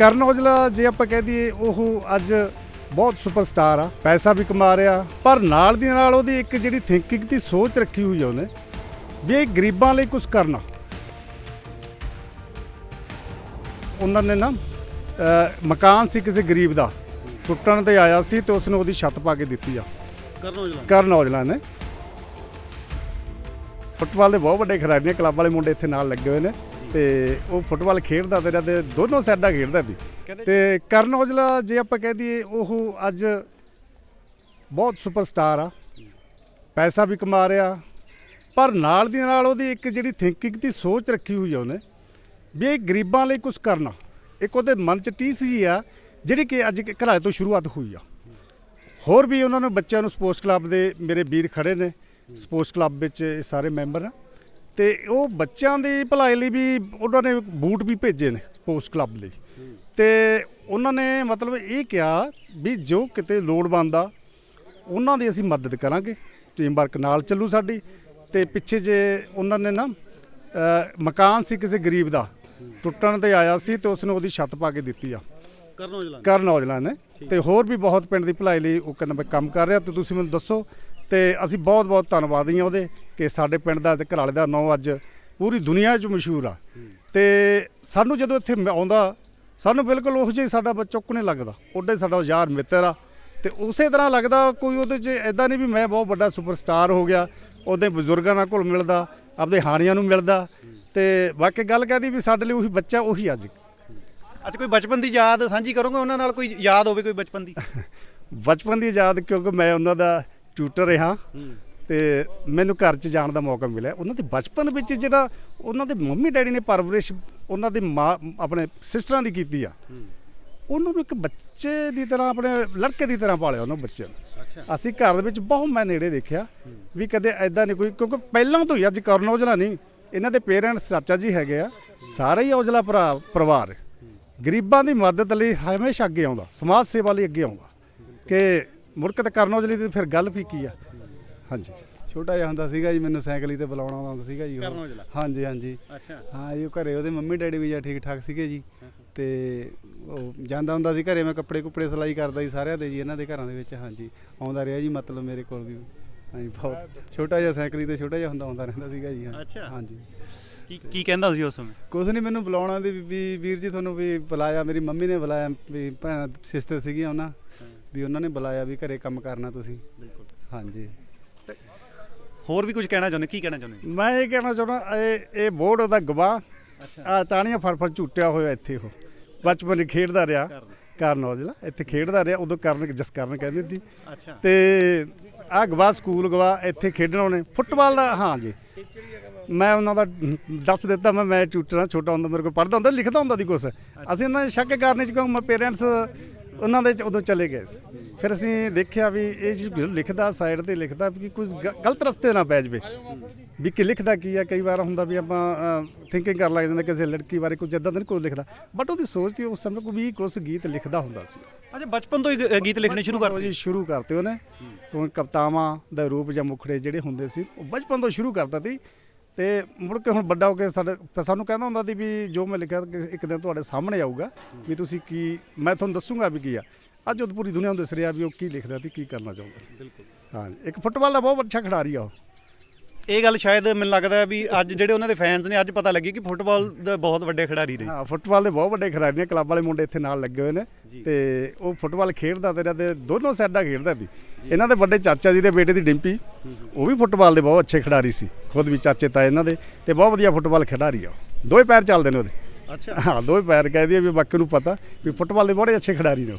ਕਰਨ ਔਜਲਾ ਜੇ ਆਪਾਂ ਕਹਿ ਦਈਏ ਉਹ ਅੱਜ ਬਹੁਤ ਸੁਪਰਸਟਾਰ ਆ ਪੈਸਾ ਵੀ ਕਮਾ ਰਿਹਾ ਪਰ ਨਾਲ ਦੀ ਨਾਲ ਉਹਦੀ ਇੱਕ ਜਿਹੜੀ ਥਿੰਕਿੰਗ ਦੀ ਸੋਚ ਰੱਖੀ ਹੋਈ ਆ ਉਹਨੇ ਵੀ ਇਹ ਗਰੀਬਾਂ ਲਈ ਕੁਝ ਕਰਨਾ। ਉਹਨਾਂ ਨੇ ਨਾ ਮਕਾਨ ਸੀ ਕਿਸੇ ਗਰੀਬ ਦਾ ਟੁੱਟਣ ਤੇ ਆਇਆ ਸੀ ਤੇ ਉਸਨੇ ਉਹਦੀ ਛੱਤ ਪਾ ਕੇ ਦਿੱਤੀ ਆ। ਕਰਨ ਔਜਲਾ ਕਰਨ ਔਜਲਾ ਨੇ। ਫੁੱਟਬਾਲ ਦੇ ਬਹੁਤ ਵੱਡੇ ਖਿਡਾਰੀ ਨੇ ਕਲੱਬ ਵਾਲੇ ਮੁੰਡੇ ਇੱਥੇ ਨਾਲ ਲੱਗੇ ਹੋਏ ਨੇ। ਤੇ ਉਹ ਫੁੱਟਬਾਲ ਖੇਡਦਾ ਤੇ ਤੇ ਦੋਨੋਂ ਸਾਈਡਾਂ ਖੇਡਦਾ ਸੀ। ਤੇ ਕਰਨ ਔਜਲਾ ਜੇ ਆਪਾਂ ਕਹਿ ਦਈਏ ਉਹ ਅੱਜ ਬਹੁਤ ਸੁਪਰਸਟਾਰ ਆ। ਪੈਸਾ ਵੀ ਕਮਾ ਰਿਹਾ। ਪਰ ਨਾਲ ਦੀ ਨਾਲ ਉਹਦੀ ਇੱਕ ਜਿਹੜੀ ਥਿੰਕਿੰਗ ਦੀ ਸੋਚ ਰੱਖੀ ਹੋਈ ਆ ਉਹਨੇ ਵੀ ਇਹ ਗਰੀਬਾਂ ਲਈ ਕੁਝ ਕਰਨਾ। ਇੱਕ ਉਹਦੇ ਮਨ 'ਚ ਟੀਸ ਜੀ ਆ ਜਿਹੜੀ ਕਿ ਅੱਜ ਘਰਾਂ ਤੋਂ ਸ਼ੁਰੂਆਤ ਹੋਈ ਆ। ਹੋਰ ਵੀ ਉਹਨਾਂ ਨੂੰ ਬੱਚਿਆਂ ਨੂੰ ਸਪੋਰਟਸ ਕਲੱਬ ਦੇ ਮੇਰੇ ਵੀਰ ਖੜੇ ਨੇ। ਸਪੋਰਟਸ ਕਲੱਬ ਵਿੱਚ ਇਹ ਸਾਰੇ ਮੈਂਬਰ ਆ। ਤੇ ਉਹ ਬੱਚਿਆਂ ਦੀ ਭਲਾਈ ਲਈ ਵੀ ਉਹਨਾਂ ਨੇ ਬੂਟ ਵੀ ਭੇਜੇ ਨੇ ਸਪੋਰਟਸ ਕਲੱਬ ਲਈ। ਤੇ ਉਹਨਾਂ ਨੇ ਮਤਲਬ ਇਹ ਕਿਹਾ ਵੀ ਜੋ ਕਿਤੇ ਲੋੜ ਬੰਦਾ ਉਹਨਾਂ ਦੀ ਅਸੀਂ ਮਦਦ ਕਰਾਂਗੇ। ਟੀਮ ਵਰਕ ਨਾਲ ਚੱਲੂ ਸਾਡੀ ਤੇ ਪਿੱਛੇ ਜੇ ਉਹਨਾਂ ਨੇ ਨਾ ਮਕਾਨ ਸੀ ਕਿਸੇ ਗਰੀਬ ਦਾ ਟੁੱਟਣ ਤੇ ਆਇਆ ਸੀ ਤੇ ਉਸਨੇ ਉਹਦੀ ਛੱਤ ਪਾ ਕੇ ਦਿੱਤੀ ਆ। ਕਰਨ ਔਜਲਾ ਨੇ। ਤੇ ਹੋਰ ਵੀ ਬਹੁਤ ਪਿੰਡ ਦੀ ਭਲਾਈ ਲਈ ਉਹ ਕੰਮ ਕਰ ਰਿਹਾ ਤੇ ਤੁਸੀਂ ਮੈਨੂੰ ਦੱਸੋ ਤੇ ਅਸੀਂ ਬਹੁਤ ਬਹੁਤ ਧੰਨਵਾਦੀ ਹਾਂ ਉਹਦੇ ਕਿ ਸਾਡੇ ਪਿੰਡ ਦਾ ਤੇ ਘਰਾਲੇ ਦਾ ਨਾਂ ਅੱਜ ਪੂਰੀ ਦੁਨੀਆ 'ਚ ਮਸ਼ਹੂਰ ਆ। ਤੇ ਸਾਨੂੰ ਜਦੋਂ ਇੱਥੇ ਆਉਂਦਾ ਸਾਨੂੰ ਬਿਲਕੁਲ ਉਹੋ ਜਿਹਾ ਸਾਡਾ ਬੱਚਾ ਚੁੱਕਣੇ ਲੱਗਦਾ। ਉਹਦੇ ਸਾਡਾ ਯਾਰ ਮਿੱਤਰ ਆ। ਤੇ ਉਸੇ ਤਰ੍ਹਾਂ ਲੱਗਦਾ ਕੋਈ ਉਹਦੇ 'ਚ ਐਦਾਂ ਨਹੀਂ ਵੀ ਮੈਂ ਬਹੁਤ ਵੱਡਾ ਸੁਪਰਸਟਾਰ ਹੋ ਗਿਆ ਉਹਦੇ ਬਜ਼ੁਰਗਾਂ ਨਾਲ ਕੋਲ ਮਿਲਦਾ ਆਪਦੇ ਹਾਣੀਆਂ ਨੂੰ ਮਿਲਦਾ। ਤੇ ਬਾਕੀ ਗੱਲ ਕਹਦੀ ਵੀ ਸਾਡੇ ਲਈ ਉਹੀ ਬੱਚਾ ਉਹੀ ਅੱਜ। ਅੱਜ ਕੋਈ ਬਚਪਨ ਦੀ ਯਾਦ ਸਾਂਝੀ ਕਰੋਗੇ ਉਹਨਾਂ ਨਾਲ? ਕੋਈ ਯਾਦ ਹੋਵੇ ਕੋਈ ਬਚਪਨ ਦੀ? ਬਚਪਨ ਦੀ ਯਾਦ ਕਿਉਂਕਿ ਮੈਂ ਉਹਨਾਂ ਦਾ ਟਿਊਟਰ ਰਿਹਾ। ਤੇ ਮੈਨੂੰ ਘਰ 'ਚ ਜਾਣ ਦਾ ਮੌਕਾ ਮਿਲਿਆ। ਉਹਨਾਂ ਦੇ ਬਚਪਨ ਵਿੱਚ ਜਿਹੜਾ ਉਹਨਾਂ ਦੇ ਮੰਮੀ ਡੈਡੀ ਨੇ ਪਰਵਰਿਸ਼ ਉਹਨਾਂ ਦੇ ਮਾਂ ਆਪਣੇ ਸਿਸਟਰਾਂ ਦੀ ਕੀਤੀ ਆ। ਉਹਨਾਂ ਨੂੰ ਇੱਕ ਬੱਚੇ ਦੀ ਤਰ੍ਹਾਂ ਆਪਣੇ ਲੜਕੇ ਦੀ ਤਰ੍ਹਾਂ ਪਾਲਿਆ ਉਹਨਾਂ ਬੱਚਿਆਂ ਨੂੰ। ਅੱਛਾ। ਅਸੀਂ ਘਰ ਦੇ ਵਿੱਚ ਬਹੁਤ ਮੈਂ ਨੇੜੇ ਦੇਖਿਆ ਵੀ ਕਦੇ ਐਦਾਂ ਨਹੀਂ ਕੋਈ ਕਿਉਂਕਿ ਪਹਿਲਾਂ ਤੋਂ ਹੀ ਅੱਜ ਕਰਨ ਔਜਲਾ ਨਹੀਂ। ਇਹਨਾਂ ਦੇ ਪੇਰੈਂਟਸ ਚਾਚਾ ਜੀ ਹੈਗੇ ਆ। ਸਾਰਾ ਹੀ ਔਜਲਾ ਭਰਾ ਪਰਿਵਾਰ। ਗਰੀਬਾਂ ਦੀ ਮਦਦ ਲਈ ਹਮੇਸ਼ਾ ਅੱਗੇ ਆਉਂਦਾ। ਸਮਾਜ ਸੇਵਾ ਲਈ ਅੱਗੇ ਆਉਂਦਾ। ਕਿ ਮੁੜਕ ਤੇ ਕਰਨ ਔਜਲੇ ਦੀ ਫਿਰ ਗੱਲ ਵੀ ਕੀ ਆ। ਹਾਂਜੀ। ਛੋਟਾ ਜਿਹਾ ਹੁੰਦਾ ਸੀਗਾ ਜੀ ਮੈਨੂੰ ਸਾਈਕਲ ਹੀ ਤੇ ਬੁਲਾਉਣਾ ਆਉਂਦਾ ਸੀਗਾ ਜੀ। ਕਰਨ ਔਜਲਾ। ਹਾਂਜੀ ਹਾਂਜੀ। ਅੱਛਾ। ਹਾਂ ਜੀ ਉਹ ਘਰੇ ਉਹਦੇ ਮੰਮੀ ਡੈਡੀ ਵੀ ਜਾਂ ਠੀਕ ਠਾਕ ਸੀਗੇ ਜੀ। ਤੇ ਉਹ ਜਾਂਦਾ ਹੁੰਦਾ ਸੀ ਘਰੇ ਮੈਂ ਕੱਪੜੇ ਕੁੱਪੜੇ ਸਿਲਾਈ ਕਰਦਾ ਸੀ ਸਾਰਿਆਂ ਦੇ ਜੀ ਇਹਨਾਂ ਦੇ ਘਰਾਂ ਦੇ ਵਿੱਚ ਹਾਂਜੀ। ਆਉਂਦਾ ਰਿਹਾ ਜੀ ਮਤਲਬ ਮੇਰੇ ਕੋਲ ਵੀ। ਹਾਂਜੀ ਬਹੁਤ। ਛੋਟਾ ਜਿਹਾ ਸਾਈਕਲ ਹੀ ਤੇ ਛੋਟਾ ਜਿਹਾ ਹੁੰਦਾ ਆਉਂਦਾ ਰਹਿੰਦਾ ਸੀਗਾ ਜੀ ਹਾਂ। ਅੱਛਾ। ਹਾਂਜੀ। ਕੀ ਕੀ ਕਹਿੰਦਾ ਸੀ ਉਸ ਸਮੇਂ? ਕੁਛ ਨਹੀਂ ਮੈਨੂੰ ਬੁਲਾਉਣਾ ਦੀ ਵੀ ਵੀਰ ਜੀ ਤੁਹਾਨੂੰ ਵੀ ਬੁਲਾਇਆ ਮੇਰੀ ਮੰਮੀ ਨੇ ਬੁਲਾਇਆ ਵੀ ਭੈਣ ਸਿਸਟਰ ਸੀਗੀਆਂ ਉਹਨਾਂ। ਵੀ ਉਹਨਾਂ ਨੇ ਬੁਲਾਇਆ ਵੀ ਘਰੇ ਕੰਮ ਕਰਨਾ ਤੁਸੀਂ। ਬਿਲਕੁਲ। ਹਾਂਜੀ। ਹੋਰ ਵੀ ਕੁਝ ਕਹਿਣਾ ਚਾਹੁੰਦੇ? ਕੀ ਕਹਿਣਾ ਚਾਹੁੰਦੇ? ਮੈਂ ਇਹ ਕਹਿਣਾ ਚਾਹੁੰਦਾ ਇਹ ਇਹ ਬੋਰਡ ਉਹਦਾ ਗਵਾਹ। ਆ ਤਾਣੀਆਂ ਫੜ ਫੜ ਝੂਟਿਆ ਹੋਇਆ ਇੱਥੇ ਉਹ। ਬਚਪਨ ਖੇਡਦਾ ਰਿਹਾ। ਕਰਨ ਔਜਲਾ ਇੱਥੇ ਖੇਡਦਾ ਰਿਹਾ। ਉਦੋਂ ਕਰਨ ਜਸ ਕਰਨ ਕਹਿੰਦੇ ਸੀ ਅੱਛਾ। ਤੇ ਆ ਗਵਾ ਸਕੂਲ ਗਵਾ ਇੱਥੇ ਖੇਡਣ ਆਉਣੇ। ਫੁੱਟਬਾਲ ਦਾ ਹਾਂ ਜੀ। ਮੈਂ ਉਹਨਾਂ ਦਾ ਦੱਸ ਦਿੱਤਾ ਮੈਂ ਮੈਂ ਟਿਊਟਰ ਛੋਟਾ ਹੁੰਦਾ ਮੇਰੇ ਕੋਲ ਪੜ੍ਹਦਾ ਹੁੰਦਾ ਲਿਖਦਾ ਹੁੰਦਾ ਦੀ ਕੁਛ। ਅਸੀਂ ਉਹਨਾਂ ਦੇ ਸ਼ੱਕ ਕਰਨੇ ਚ ਕਿਉਂਕਿ ਮੈਂ ਪੇਰੈਂਟਸ ਉਹਨਾਂ ਦੇ ਉਦੋਂ ਚਲੇ ਗਏ ਸੀ। ਫਿਰ ਅਸੀਂ ਦੇਖਿਆ ਵੀ ਇਹ ਚੀਜ਼ ਲਿਖਦਾ ਸਾਈਡ ਤੇ ਲਿਖਦਾ ਵੀ ਕੁਝ ਗਲਤ ਰਸਤੇ ਨਾ ਪੈ ਜਾਵੇ। ਵੀ ਕਿ ਲਿਖਦਾ ਕੀ ਆ ਕਈ ਵਾਰ ਹੁੰਦਾ ਵੀ ਆਪਾਂ ਥਿੰਕਿੰਗ ਕਰਨ ਲੱਗ ਜਾਂਦੇ ਕਿਸੇ ਲੜਕੀ ਬਾਰੇ ਕੁਝ ਇਦਾਂ ਦਾ ਨਹੀਂ ਕੋਈ ਲਿਖਦਾ। ਬਟ ਉਹਦੀ ਸੋਚ ਸੀ ਉਸ ਸਮੇਂ ਕੋਈ ਵੀ ਕੁਝ ਗੀਤ ਲਿਖਦਾ ਹੁੰਦਾ ਸੀ। ਅੱਛਾ ਬਚਪਨ ਤੋਂ ਹੀ ਗੀਤ ਲਿਖਣੇ ਸ਼ੁਰੂ ਕਰ ਉਹ ਜੀ ਸ਼ੁਰੂ ਕਰਤੇ ਉਹਨੇ। ਕਿਉਂਕਿ ਕਵਤਾਵਾਂ ਦਾ ਰੂਪ ਜਾਂ ਮੁਖੜੇ ਜਿਹੜੇ ਹੁੰਦੇ ਸੀ ਉਹ ਬਚਪਨ ਤੋਂ ਸ਼ੁਰੂ ਕਰਦਾ ਸੀ। ਤੇ ਮੁੜ ਕੇ ਹੁਣ ਵੱਡਾ ਹੋ ਕੇ ਸਾਡੇ ਫਿਰ ਸਾਨੂੰ ਕਹਿੰਦਾ ਹੁੰਦਾ ਸੀ ਵੀ ਜੋ ਮੈਂ ਲਿਖਿਆ ਕਿ ਇੱਕ ਦਿਨ ਤੁਹਾਡੇ ਸਾਹਮਣੇ ਆਊਗਾ ਵੀ ਤੁਸੀਂ ਕੀ ਮੈਂ ਤੁਹਾਨੂੰ ਦੱਸੂਗਾ ਵੀ ਕੀ ਆ। ਅੱਜ ਉਹ ਪੂਰੀ ਦੁਨੀਆ ਨੂੰ ਦਿਸ ਰਿਹਾ ਵੀ ਉਹ ਕੀ ਲਿਖਦਾ ਤੇ ਕੀ ਕਰਨਾ ਚਾਹੁੰਦਾ। ਬਿਲਕੁਲ। ਹਾਂ ਇੱਕ ਫੁੱਟਬਾਲ ਦਾ ਬਹੁਤ ਅੱਛਾ ਖਿਡਾਰੀ ਆ ਉਹ। ਇਹ ਗੱਲ ਸ਼ਾਇਦ ਮੈਨੂੰ ਲੱਗਦਾ ਵੀ ਅੱਜ ਜਿਹੜੇ ਉਹਨਾਂ ਦੇ ਫੈਨਸ ਨੇ ਅੱਜ ਪਤਾ ਲੱਗੀ ਕਿ ਫੁੱਟਬਾਲ ਦੇ ਬਹੁਤ ਵੱਡੇ ਖਿਡਾਰੀ ਨੇ। ਹਾਂ ਫੁੱਟਬਾਲ ਦੇ ਬਹੁਤ ਵੱਡੇ ਖਿਡਾਰੀ ਨੇ ਕਲੱਬ ਵਾਲੇ ਮੁੰਡੇ ਇੱਥੇ ਨਾਲ ਲੱਗੇ ਹੋਏ ਨੇ ਤੇ ਉਹ ਫੁੱਟਬਾਲ ਖੇਡਦਾ ਤੇ ਤੇ ਦੋਨੋਂ ਸਾਈਡਾਂ ਖੇਡਦਾ ਸੀ। ਇਹਨਾਂ ਦੇ ਵੱਡੇ ਚਾਚਾ ਜੀ ਦੇ ਬੇਟੇ ਦੀ ਡਿੰਪੀ ਉਹ ਵੀ ਫੁੱਟਬਾਲ ਦੇ ਬਹੁਤ ਅੱਛੇ ਖਿਡਾਰੀ ਸੀ। ਖੁਦ ਵੀ ਚਾਚੇ ਤਾਏ ਇਹਨਾਂ ਦੇ ਤੇ ਬਹੁਤ ਵਧੀਆ ਫੁੱਟਬਾਲ ਖਿਡਾਰੀ ਆ। ਦੋਵੇਂ ਪੈਰ ਚੱਲਦੇ ਨੇ ਉਹਦੇ। ਅੱਛਾ। ਹਾਂ ਦੋਵੇਂ ਪੈਰ ਕਹਿ ਦਈਏ ਵੀ ਬਾਕੀ ਨੂੰ ਪਤਾ ਵੀ ਫੁੱਟਬਾਲ ਦੇ ਬੜੇ ਅੱਛੇ ਖਿਡਾਰੀ ਨੇ